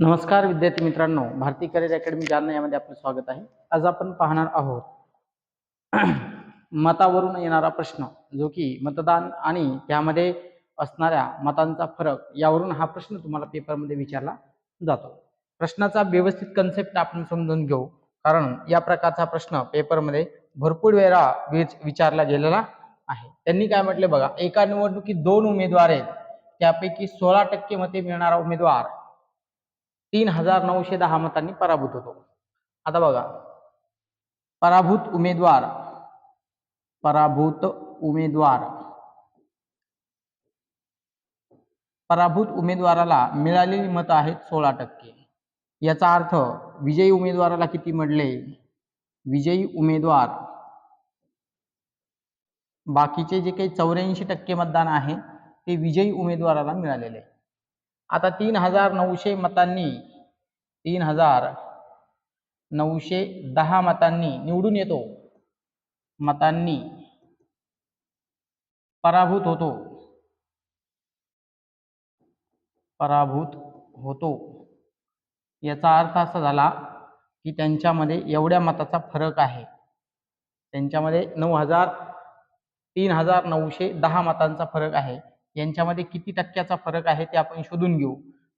नमस्कार विद्यार्थी मित्रांनो भारती करिअर अकॅडमी जालना यामध्ये आपलं स्वागत आहे. आज आपण पाहणार आहोत मतावरून येणारा प्रश्न जो की मतदान आणि त्यामध्ये असणाऱ्या मतांचा फरक यावरून हा प्रश्न तुम्हाला पेपरमध्ये विचारला जातो. प्रश्नाचा व्यवस्थित कन्सेप्ट आपण समजून घेऊ कारण या प्रकारचा प्रश्न पेपरमध्ये भरपूर वेळा विच- विचारला गेलेला आहे. त्यांनी काय म्हटले बघा एका निवडणुकीत दोन उमेदवार आहेत त्यापैकी सोळा टक्के मते मिळणारा उमेदवार तीन हजार नऊशे दहा मतांनी पराभूत होतो. आता बघा. पराभूत उमेदवार. पराभूत उमेदवार. पराभूत उमेदवाराला मिळालेली मतं आहेत सोळा टक्के. याचा अर्थ विजयी उमेदवाराला किती म्हटले? विजयी उमेदवार. बाकीचे जे काही चौऱ्याऐंशी टक्के मतदान आहे ते विजयी उमेदवाराला मिळालेले. आहे आता तीन हजार नऊशे मतांनी तीन हजार नऊशे दहा मतांनी निवडून येतो. मतांनी पराभूत होतो. पराभूत होतो. याचा अर्थ असा झाला की त्यांच्यामध्ये एवढ्या मताचा फरक आहे. त्यांच्यामध्ये नऊ हजार तीन हजार नऊशे दहा मतांचा फरक आहे. यांच्यामध्ये किती टक्क्याचा फरक आहे ते आपण शोधून घेऊ.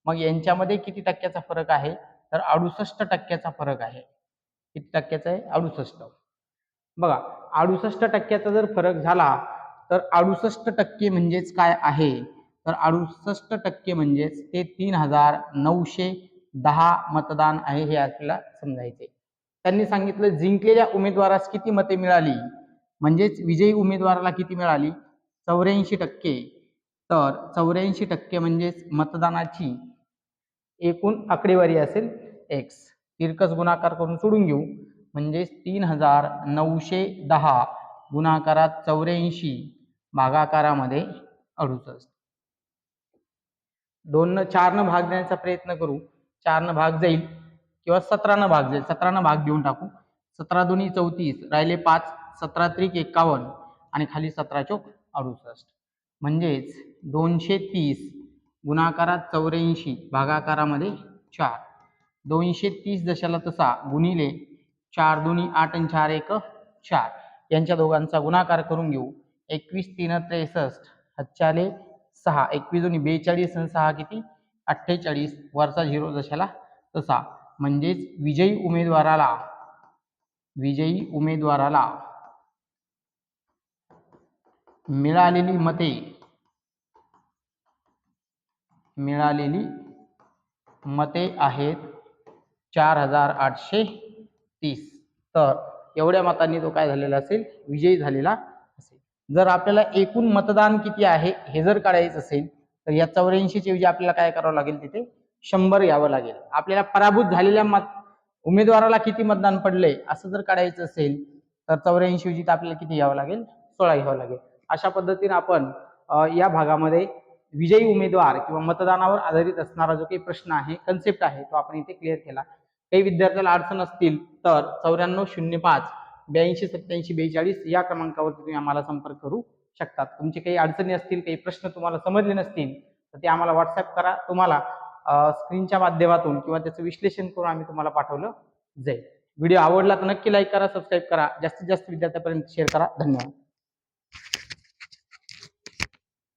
मग यांच्यामध्ये किती टक्क्याचा फरक आहे? तर अडुसष्ट टक्क्याचा फरक आहे. किती टक्क्याचा आहे? अडुसष्ट. बघा अडुसष्ट टक्क्याचा जर फरक झाला तर अडुसष्ट टक्के म्हणजेच काय आहे? तर अडुसष्ट टक्के म्हणजेच ते तीन हजार नऊशे दहा मतदान आहे हे आपल्याला समजायचे त्यांनी सांगितलं जिंकलेल्या उमेदवारास किती मते मिळाली? म्हणजेच विजयी उमेदवाराला किती मिळाली? चौऱ्याऐंशी टक्के. तर चौऱ्याऐंशी टक्के म्हणजेच मतदानाची एकूण आकडेवारी असेल एक्स तिरकस गुणाकार करून सोडून घेऊ. म्हणजेच तीन हजार नऊशे दहा गुणाकारात चौऱ्याऐंशी भागाकारामध्ये अडुसष्ट. दोन चारनं भाग देण्याचा प्रयत्न करू. चारनं भाग जाईल किंवा सतरानं भाग जाईल. सतरानं भाग देऊन टाकू. सतरा दोन्ही चौतीस राहिले पाच सतरा त्रिक एकावन्न आणि खाली सतरा चौक अडुसष्ट. म्हणजेच दोनशे तीस गुणाकारात चौऱ्याऐंशी भागाकारामध्ये चार. दोनशे तीस दशाला तसा गुणिले चार दोन्ही आठ आणि चार एक चार. यांच्या दोघांचा गुणाकार करून घेऊ. एकवीस तीन त्रेसष्ट हच्चाले सहा. एकवीस दोन्ही बेचाळीस आणि सहा किती? अठ्ठेचाळीस. वरचा झिरो जशाला तसा. म्हणजेच विजयी उमेदवाराला विजयी उमेदवाराला मिळालेली मते मिळालेली मते आहेत चार हजार आठशे तीस. तर एवढ्या मतांनी तो काय झालेला असेल? विजयी झालेला असेल. जर आपल्याला एकूण मतदान किती आहे हे जर काढायचं असेल तर या चौऱ्याऐंशीची ऐवजी आपल्याला काय करावं लागेल तिथे? शंभर यावं लागेल. आपल्याला पराभूत झालेल्या मत उमेदवाराला किती मतदान पडले असं जर काढायचं असेल तर चौऱ्याऐंशी ऐवजी तर आपल्याला किती घ्यावं लागेल? सोळा घ्यावं लागेल. अशा पद्धतीने आपण या भागामध्ये विजयी उमेदवार किंवा मतदानावर आधारित असणारा जो काही प्रश्न आहे कन्सेप्ट आहे तो आपण इथे क्लिअर केला. काही विद्यार्थ्याला अडचण असतील तर चौऱ्याण्णव शून्य पाच ब्याऐंशी सत्याऐंशी बेचाळीस या क्रमांकावरती तुम्ही आम्हाला संपर्क करू शकतात. तुमचे काही अडचणी असतील काही प्रश्न तुम्हाला समजले नसतील तर ते आम्हाला व्हॉट्सअप करा. तुम्हाला स्क्रीनच्या माध्यमातून किंवा त्याचं विश्लेषण करून आम्ही तुम्हाला पाठवलं जाईल. व्हिडिओ आवडला तर नक्की लाईक करा सबस्क्राईब करा. जास्तीत जास्त विद्यार्थ्यापर्यंत शेअर करा. धन्यवाद.